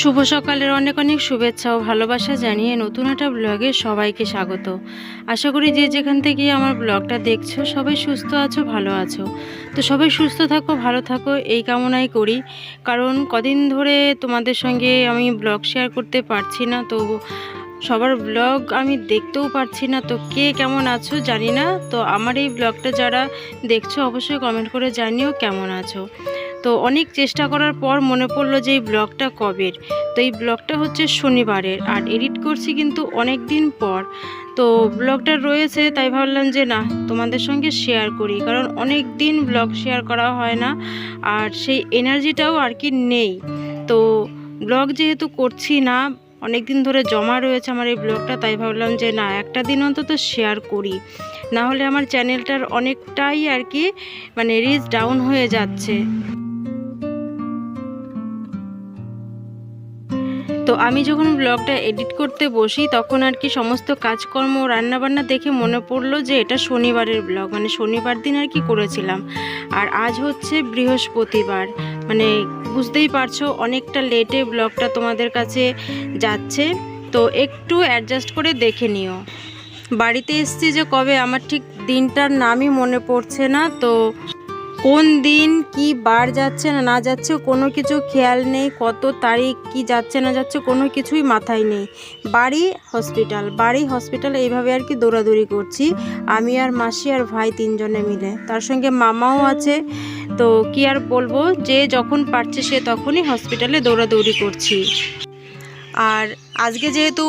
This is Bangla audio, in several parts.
শুভ সকালের অনেক অনেক শুভেচ্ছা ও ভালোবাসা জানিয়ে নতুন একটা ব্লগে সবাইকে স্বাগত। আশা করি যে যেখান থেকে আমার ব্লগটা দেখছ, সবাই সুস্থ আছো, ভালো আছো। তো সবাই সুস্থ থাকো, ভালো থাকো, এই কামনাই করি। কারণ কদিন ধরে তোমাদের সঙ্গে আমি ব্লগ শেয়ার করতে পারছি না, তো সবার ব্লগ আমি দেখতেও পারছি না, তো কে কেমন আছো জানি না। তো আমার এই ব্লগটা যারা দেখছ, অবশ্যই কমেন্ট করে জানিও কেমন আছো। তো অনেক চেষ্টা করার পর মনে পড়ল যে এই ব্লগটা কবের? তো এই ব্লগটা হচ্ছে শনিবারের আর এডিট করছি কিন্তু অনেক দিন পর। তো ব্লগটা রয়েছে তাই ভাবলাম যে না, তোমাদের সঙ্গে শেয়ার করি কারণ অনেক দিন ব্লগ শেয়ার করা হয় না আর সেই এনার্জিটাও আর কি নেই। তো ব্লগ যেহেতু করছি না অনেক দিন ধরে জমা রয়েছে আমার এই ব্লগটা তাই ভাবলাম যে না, একটা দিন অন্তত শেয়ার করি। না হলে আমার চ্যানেলটার অনেকটাই আর কি মানে রিচ ডাউন হয়ে যাচ্ছে। তো আমি যখন ব্লগটা এডিট করতে বসি, তখন আর কি সমস্ত কাজকর্ম, রান্নাবান্না দেখে মনে পড়ল যে এটা শনিবারের ব্লগ মানে শনিবার দিন আর কি করেছিলাম। আর আজ হচ্ছে বৃহস্পতিবার মানে বুঝতেই পারছ অনেকটা লেটে ব্লগটা তোমাদের কাছে যাচ্ছে, তো একটু অ্যাডজাস্ট করে দেখে নিও। বাড়িতে এসছি যে কবে, আমার ঠিক দিনটার নামই মনে পড়ছে না, তো কোন দিন কি বার যাচ্ছে না না যাচ্ছে, কোনো কিছু খেয়াল নেই, কত তারিখ কি যাচ্ছে, না যাচ্ছে, কোনো কিছুই মাথায় নেই। বাড়ি হসপিটাল বাড়ি হসপিটাল এইভাবে আর কি দৌড়াদৌড়ি করছি, আমি আর মাসি আর ভাই তিনজনে মিলে। তার সঙ্গে মামাও আছে, তো কি আর বলব, যে যখন পারছে সে তখনই হসপিটালে দৌড়াদৌড়ি করছি। আর আজকে যেহেতু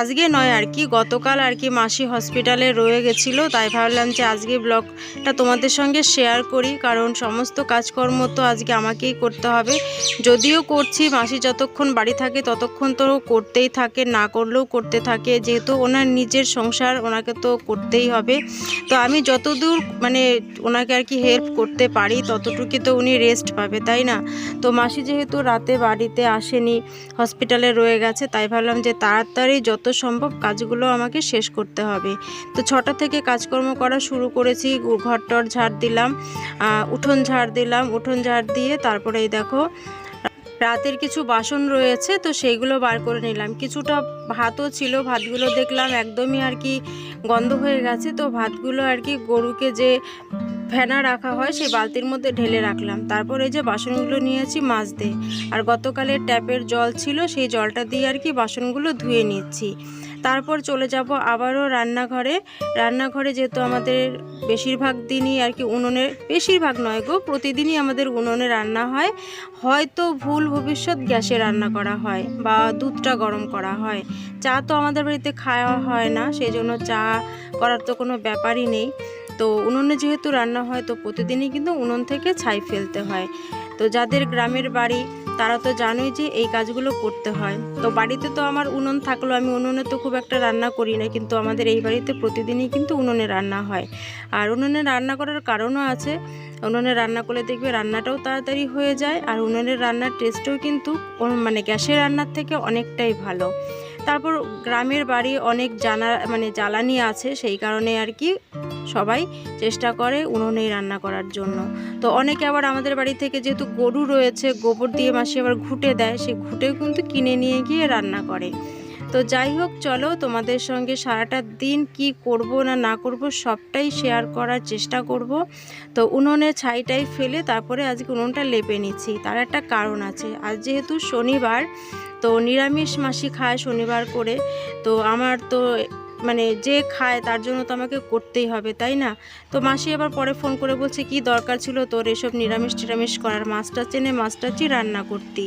আজকে নয় আর কি, গতকাল আর কি মাসি হসপিটালে রয়ে গেছিল, তাই ভাবলাম যে আজকে ব্লগটা তোমাদের সঙ্গে শেয়ার করি, কারণ সমস্ত কাজকর্ম তো আজকে আমাকেই করতে হবে। যদিও করছি, মাসি যতক্ষণ বাড়ি থাকে ততক্ষণ তো করতেই থাকে, না করলেও করতে থাকে, যেহেতু ওনার নিজের সংসার, ওনাকে তো করতেই হবে। তো আমি যতদূর মানে ওনাকে আর কি হেল্প করতে পারি ততটুকু তো উনি রেস্ট পাবে, তাই না? তো মাসি যেহেতু রাতে বাড়িতে আসেনি হসপিটালে রয়ে গেছে, তাই ভাবলাম যে তাড়াতাড়ি যত সম্ভব কাজগুলো আমাকে শেষ করতে হবে। তো ছটা থেকে কাজকর্ম করা শুরু করেছি, ঘরটর ঝাড় দিলাম উঠোন ঝাড় দিলাম, উঠোন ঝাড় দিয়ে তারপরে এই দেখো, রাতের কিছু বাসন রয়েছে তো সেইগুলো বার করে নিলাম। কিছুটা ভাতও ছিল, ভাতগুলো দেখলাম একদমই আর কি গন্ধ হয়ে গেছে তো ভাতগুলো আর কি গরুকে যে ফেনা রাখা হয়, সেই বালতির মধ্যে ঢেলে রাখলাম। তারপর এই যে বাসনগুলো নিয়েছি মাজতে। আর গতকালের ট্যাপের জল ছিল, সেই জলটা দিয়ে আর কি বাসনগুলো ধুয়ে নিচ্ছি। তারপর চলে যাব আবারও রান্নাঘরে। রান্নাঘরে যেহেতু আমাদের বেশিরভাগ দিনই আর কি উনুনে, বেশিরভাগ নয় গো, প্রতিদিনই আমাদের উনুনে রান্না হয়। হয়তো ভুল ভবিষ্যৎ গ্যাসে রান্না করা হয় বা দুধটা গরম করা হয়। চা তো আমাদের বাড়িতে খাওয়া হয় না সেই জন্য চা করার তো কোনো ব্যাপারই নেই। তো উনুনে যেহেতু রান্না হয়, তো প্রতিদিনই কিন্তু উনুন থেকে ছাই ফেলতে হয়। তো যাদের গ্রামের বাড়ি, তারা তো জানোই যে এই কাজগুলো করতে হয়। তো বাড়িতে তো আমার উনুন থাকল, আমি উনুনে তো খুব একটা রান্না করি না, কিন্তু আমাদের এই বাড়িতে প্রতিদিনই কিন্তু উনুনে রান্না হয়। আর উনুনে রান্না করার কারণও আছে। উনুনে রান্না করলে দেখবে রান্নাটাও তাড়াতাড়ি হয়ে যায়, আর উনুনের রান্নার টেস্টও কিন্তু মানে গ্যাসের রান্নার থেকে অনেকটাই ভালো। তারপর গ্রামের বাড়ি অনেক জানা মানে জ্বালানি আছে, সেই কারণে আর কি সবাই চেষ্টা করে উনুনেই রান্না করার জন্য। তো অনেকে আবার আমাদের বাড়ি থেকে যেহেতু গরু রয়েছে, গোবর দিয়ে মাসি আবার ঘুটে দেয়, সেই ঘুটেও কিন্তু কিনে নিয়ে গিয়ে রান্না করে। তো যাই হোক, চলো তোমাদের সঙ্গে সারাটা দিন কি করব না না করব সবটাই শেয়ার করার চেষ্টা করব। তো উনুনে ছাইটাই ফেলে তারপরে আজকে উনুনটা লেপে নিচ্ছি। তার একটা কারণ আছে। আজ যেহেতু শনিবার, তো নিরামিষ মাসি খায় শনিবার করে। তো আমার তো মানে যে খায় তার জন্য তো আমাকে করতেই হবে, তাই না? তো মাসি আবার পরে ফোন করে বলছে, কি দরকার ছিল তোর এসব নিরামিষ টিরামিষ করার? মাছটা চেনে মাছটা রান্না করতি।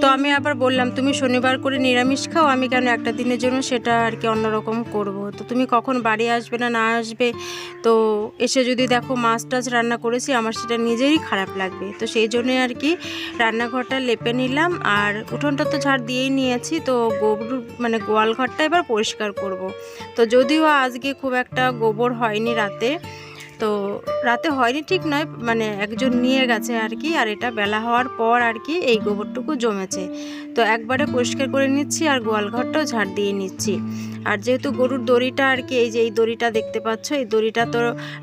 তো আমি আবার বললাম, তুমি শনিবার করে নিরামিষ খাও, আমি কেন একটা দিনের জন্য সেটা আর কি অন্যরকম করব? তো তুমি কখন বাড়ি আসবে না না আসবে? তো এসে যদি দেখো মাছ টাছ রান্না করেছি, আমার সেটা নিজেরই খারাপ লাগবে। তো সেই জন্য আর কি রান্নাঘরটা লেপে নিলাম আর উঠোনটা তো ঝাড় দিয়েই নিয়েছি, তো গোবর মানে গোয়াল ঘরটা এবার পরিষ্কার করব। তো যদিও আজকে খুব একটা গোবর হয়নি রাতে তো রাতে হয়নি ঠিক নয় মানে একজন নিয়ে গেছে আর কি, আর এটা বেলা হওয়ার পর আর কি এই গোবরটুকু জমেছে। তো একবারে পরিষ্কার করে নিচ্ছি আর গোয়াল ঘরটাও ঝাড় দিয়ে নিচ্ছি। আর যেহেতু গরুর দড়িটা আর কি, এই যে এই দড়িটা দেখতে পাচ্ছ, এই দড়িটা তো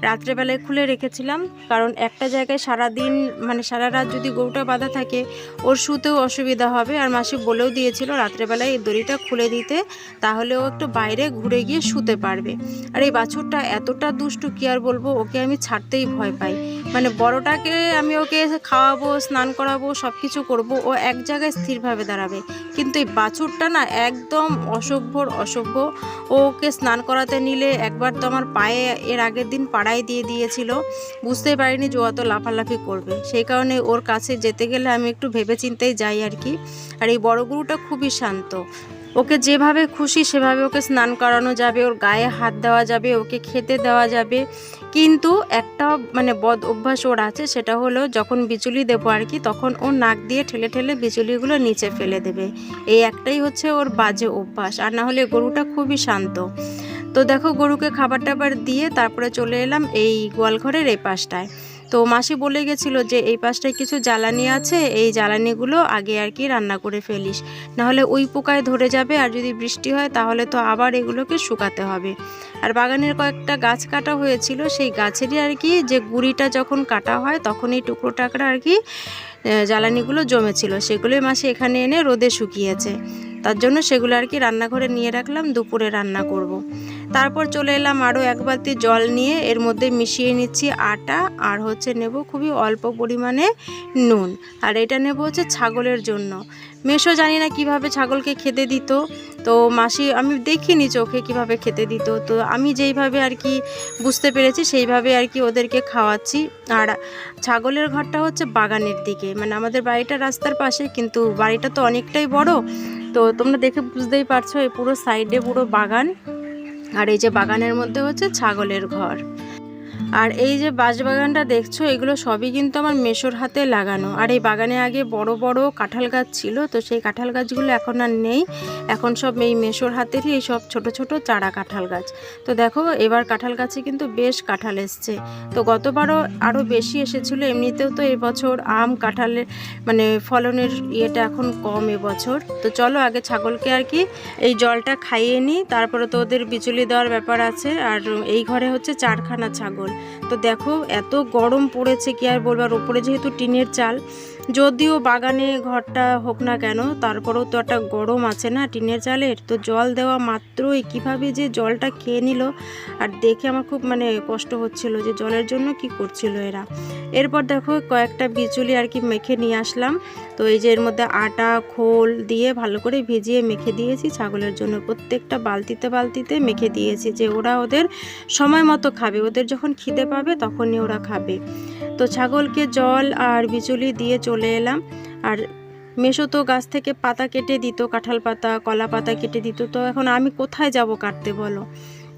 রাত্রেবেলায় খুলে রেখেছিলাম। কারণ একটা জায়গায় সারা দিন মানে সারা রাত যদি গরুটা বাঁধা থাকে, ওর শুতেও অসুবিধা হবে। আর মাসি বলেও দিয়েছিল রাত্রেবেলায় এই দড়িটা খুলে দিতে, তাহলে ও একটু বাইরে ঘুরে গিয়ে শুতে পারবে। আর এই বাছুরটা এতটা দুষ্টু কি আর বলব, ওকে আমি ছাড়তেই ভয় পাই। মানে বড়টাকে আমি ওকে খাওয়াবো, স্নান করাবো সব কিছু করব, ও এক জায়গায় স্থিরভাবে দাঁড়াবে। কিন্তু এই বাছুরটা না একদম অসভ্যর অসভ্য। ওকে স্নান করাতে নিলে একবার তো আমার পায়ে এর আগের দিন পাড়ায় দিয়ে দিয়েছিল। বুঝতেই পারিনি যে অত লাফালাফি করবে। সেই কারণে ওর কাছে যেতে গেলে আমি একটু ভেবে চিন্তেই যাই আর কি। আর এই বড় গরুটা খুবই শান্ত। ওকে যেভাবে খুশি সেভাবে ওকে স্নান করানো যাবে, ওর গায়ে হাত দেওয়া যাবে, ওকে খেতে দেওয়া যাবে। কিন্তু একটা মানে বদ অভ্যাস ওর আছে, সেটা হলো যখন বিচুলি দেবো আর কি, তখন ও নাক দিয়ে ঠেলে ঠেলে বিচুলিগুলো নিচে ফেলে দেবে। এই একটাই হচ্ছে ওর বাজে অভ্যাস। আর না হলে গরুটা খুবই শান্ত। তো দেখো গরুকে খাবার টাবার দিয়ে তারপরে চলে এলাম এই গোয়ালঘরের এই পাশটায় তো মাসি বলে গেছিল যে, এই পাশটায় কিছু জ্বালানি আছে, এই জ্বালানিগুলো আগে আর কি রান্না করে ফেলিস। নাহলে ওই পোকায় ধরে যাবে আর যদি বৃষ্টি হয়, তাহলে তো আবার এগুলোকে শুকাতে হবে। আর বাগানের কয়েকটা গাছ কাটা হয়েছিল, সেই গাছেরই আর কি যে গুড়িটা যখন কাটা হয় তখন এই টুকরো টাকরা আর কি জ্বালানিগুলো জমেছিল। সেগুলোই মাসি এখানে এনে রোদে শুকিয়েছে। তার জন্য সেগুলো আর কি রান্নাঘরে নিয়ে রাখলাম, দুপুরে রান্না করব। তারপর চলে এলাম আরও এক বালতি জল নিয়ে। এর মধ্যে মিশিয়ে নিচ্ছি আটা আর হচ্ছে নেব খুবই অল্প পরিমাণে নুন। আর এটা নেব হচ্ছে ছাগলের জন্য। মেশো জানি না কীভাবে ছাগলকে খেতে দিত। তো মাসি, আমি দেখিনি চোখে কীভাবে খেতে দিত। তো আমি যেইভাবে আর কি বুঝতে পেরেছি, সেইভাবে আর কি ওদেরকে খাওয়াচ্ছি। আর ছাগলের ঘরটা হচ্ছে বাগানের দিকে। মানে আমাদের বাড়িটা রাস্তার পাশে, কিন্তু বাড়িটা তো অনেকটাই বড়। তো তোমরা দেখে বুঝতেই পারছ, এই পুরো সাইডে পুরো বাগান। আর এই যে বাগানের মধ্যে হচ্ছে ছাগলের ঘর। আর এই যে বাঁশবাগানটা দেখছ, এগুলো সবই কিন্তু আমার মেশোর হাতে লাগানো। আর এই বাগানে আগে বড় বড় কাঁঠাল গাছ ছিল, তো সেই কাঁঠাল গাছগুলো এখন আর নেই। এখন সব এই মেশোর হাতেরই এই সব ছোট ছোট চারা কাঁঠাল গাছ। তো দেখো, এবার কাঁঠাল গাছে কিন্তু বেশ কাঁঠাল এসছে। তো গতবারও আরও বেশি এসেছিল, এমনিতেও তো এবছর আম কাঁঠালের মানে ফলনের ইয়েটা এখন কম এবছর। তো চলো আগে ছাগলকে আর কি এই জলটা খাইয়ে নিই, তারপরে তো ওদের বিচুলি দেওয়ার ব্যাপার আছে। আর এই ঘরে হচ্ছে চারখানা ছাগল। তো দেখো এত গরম পড়েছে কি আর বলবার ওপরে যেহেতু টিনের চাল যদিও বাগানে ঘরটা হোক না কেন, তারপরেও তো একটা গরম আছে না টিনের চালের? তো জল দেওয়া মাত্রই। কীভাবে যে জলটা খেয়ে নিল? আর দেখে আমার খুব মানে কষ্ট হচ্ছিল যে জলের জন্য কি করছিল এরা। এরপর দেখো কয়েকটা বিচুলি আর কি মেখে নিয়ে আসলাম। তো এই যে এর মধ্যে আটা, খোল দিয়ে ভালো করে ভিজিয়ে মেখে দিয়েছি। ছাগলের জন্য প্রত্যেকটা বালতিতে বালতিতে মেখে দিয়েছি যে ওরা ওদের সময় মতো খাবে। ওদের যখন খিদে পাবে তখনই ওরা খাবে। তো ছাগলকে জল আর বিচুলি দিয়ে চলে এলাম। আর মেশো তো গাছ থেকে পাতা কেটে দিত, কাঁঠাল পাতা, কলা পাতা কেটে দিত। তো এখন আমি কোথায় যাব কাটতে বলো?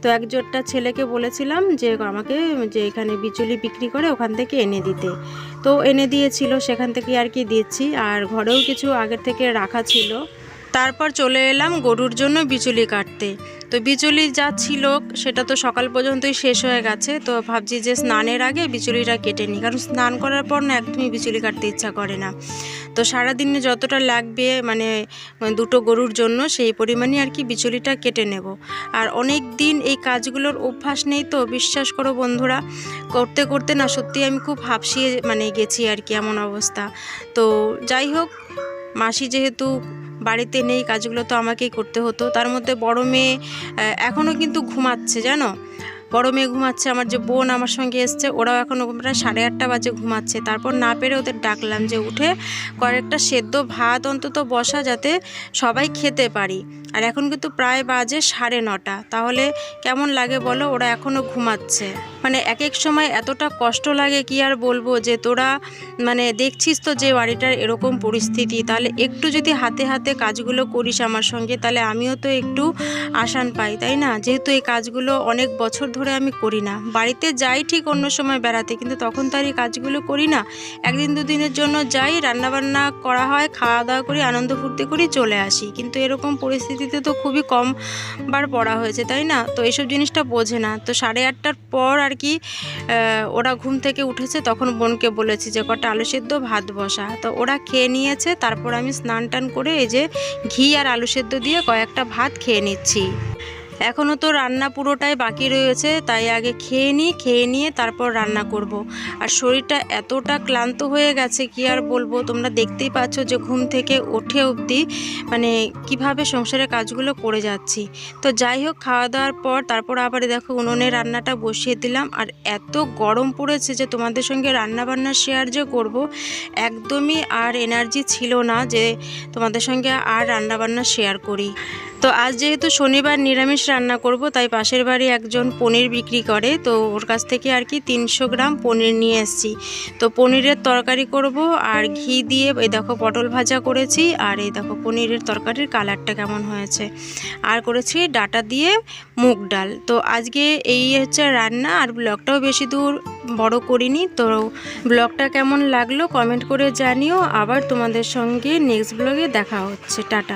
তো একজোটটা ছেলেকে বলেছিলাম যে আমাকে যে এখানে বিচুলি বিক্রি করে ওখান থেকে এনে দিতে। তো এনে দিয়েছিল, সেখান থেকে আর কি দিচ্ছি। আর ঘরেও কিছু আগের থেকে রাখা ছিল। তারপর চলে এলাম গরুর জন্য বিচুলি কাটতে। তো বিচুলি যা ছিল, সেটা তো সকাল পর্যন্তই শেষ হয়ে গেছে। তো ভাবছি যে স্নানের আগে বিচুলিটা কেটে নিই, কারণ স্নান করার পর না একদমই বিচুলি কাটতে ইচ্ছা করে না। তো সারাদিনে যতটা লাগবে মানে দুটো গরুর জন্য, সেই পরিমাণে আর কি বিচুলিটা কেটে নেব। আর অনেক দিন এই কাজগুলোর অভ্যাস নেই তো, বিশ্বাস করো বন্ধুরা, করতে করতে না সত্যি আমি খুব হাঁপসিয়ে মানে গেছি আর কি এমন অবস্থা। তো যাই হোক, মাসি যেহেতু বাড়িতে নেই, কাজগুলো তো আমাকেই করতে হতো। তার মধ্যে বড় মেয়ে এখনও কিন্তু ঘুমাচ্ছে, জানো? বড় মেয়ে ঘুমাচ্ছে, আমার যে বোন আমার সঙ্গে এসছে, ওরাও এখনও প্রায় সাড়ে আটটা বাজে ঘুমাচ্ছে। তারপর না পেরে ওদের ডাকলাম যে, উঠে কয়েকটা সেদ্ধ ভাত অন্তত বসা যাতে সবাই খেতে পারি। আর এখন কিন্তু প্রায় বাজে সাড়ে নটা। তাহলে কেমন লাগে বলো? ওরা এখনও ঘুমাচ্ছে। মানে এক এক সময় এতটা কষ্ট লাগে কি আর বলব যে তোরা মানে দেখছিস তো যে বাড়িটার এরকম পরিস্থিতি, তাহলে একটু যদি হাতে হাতে কাজগুলো করিস আমার সঙ্গে, তাহলে আমিও তো একটু আসান পাই, তাই না? যেহেতু এই কাজগুলো অনেক বছর ধরে আমি করি না। বাড়িতে যাই ঠিক অন্য সময় বেড়াতে, কিন্তু তখন তার এই কাজগুলো করি না। একদিন দুদিনের জন্য যাই, রান্নাবান্না করা হয় খাওয়া দাওয়া করি, আনন্দ ফুর্তি করি, চলে আসি। কিন্তু এরকম পরিস্থিতিতে তো খুবই কম বার পড়া হয়েছে, তাই না? তো এইসব জিনিসটা বোঝে না। তো সাড়ে আটটার পর আর কি ওরা ঘুম থেকে উঠেছে, তখন বোনকে বলেছি যে, কটা আলু সেদ্ধ, ভাত বসা। তো ওরা খেয়ে নিয়েছে, তারপর আমি স্নান টান করে এই যে ঘি আর আলু সেদ্ধ দিয়ে কয়েকটা ভাত খেয়ে নিচ্ছি। এখনও তো রান্না পুরোটাই বাকি রয়েছে, তাই আগে খেয়ে নিই, খেয়ে নিয়ে তারপর রান্না করব। আর শরীরটা এতটা ক্লান্ত হয়ে গেছে, কি আর বলব? তোমরা দেখতেই পাচ্ছ যে ঘুম থেকে ওঠে অবধি মানে কীভাবে সংসারের কাজগুলো করে যাচ্ছি। তো যাই হোক, খাওয়া দাওয়ার পর তারপর আবার দেখো উনুনে রান্নাটা বসিয়ে দিলাম। আর এত গরম পড়েছে যে তোমাদের সঙ্গে রান্না বান্না শেয়ার যে করব, একদমই আর এনার্জি ছিল না যে তোমাদের সঙ্গে আর রান্না বান্না শেয়ার করি। তো আজ যেহেতু শনিবার নিরামিষ রান্না করব, তাই পাশের বাড়ি একজন পনির বিক্রি করে, তো ওর কাছ থেকে আর কি তিনশো গ্রাম পনির নিয়ে এসেছি। তো পনিরের তরকারি করব, আর ঘি দিয়ে, এই দেখো পটল ভাজা করেছি, আর এই দেখো পনিরের তরকারির কালারটা কেমন হয়েছে। আর করেছি ডাটা দিয়ে মুগ ডাল। তো আজকে এই হচ্ছে রান্না, আর ব্লগটাও বেশি দূর বড় করিনি, তো ব্লগটা কেমন লাগল কমেন্ট করে জানিও। আবার তোমাদের সঙ্গে নেক্সট ব্লগে দেখা হচ্ছে। টাটা।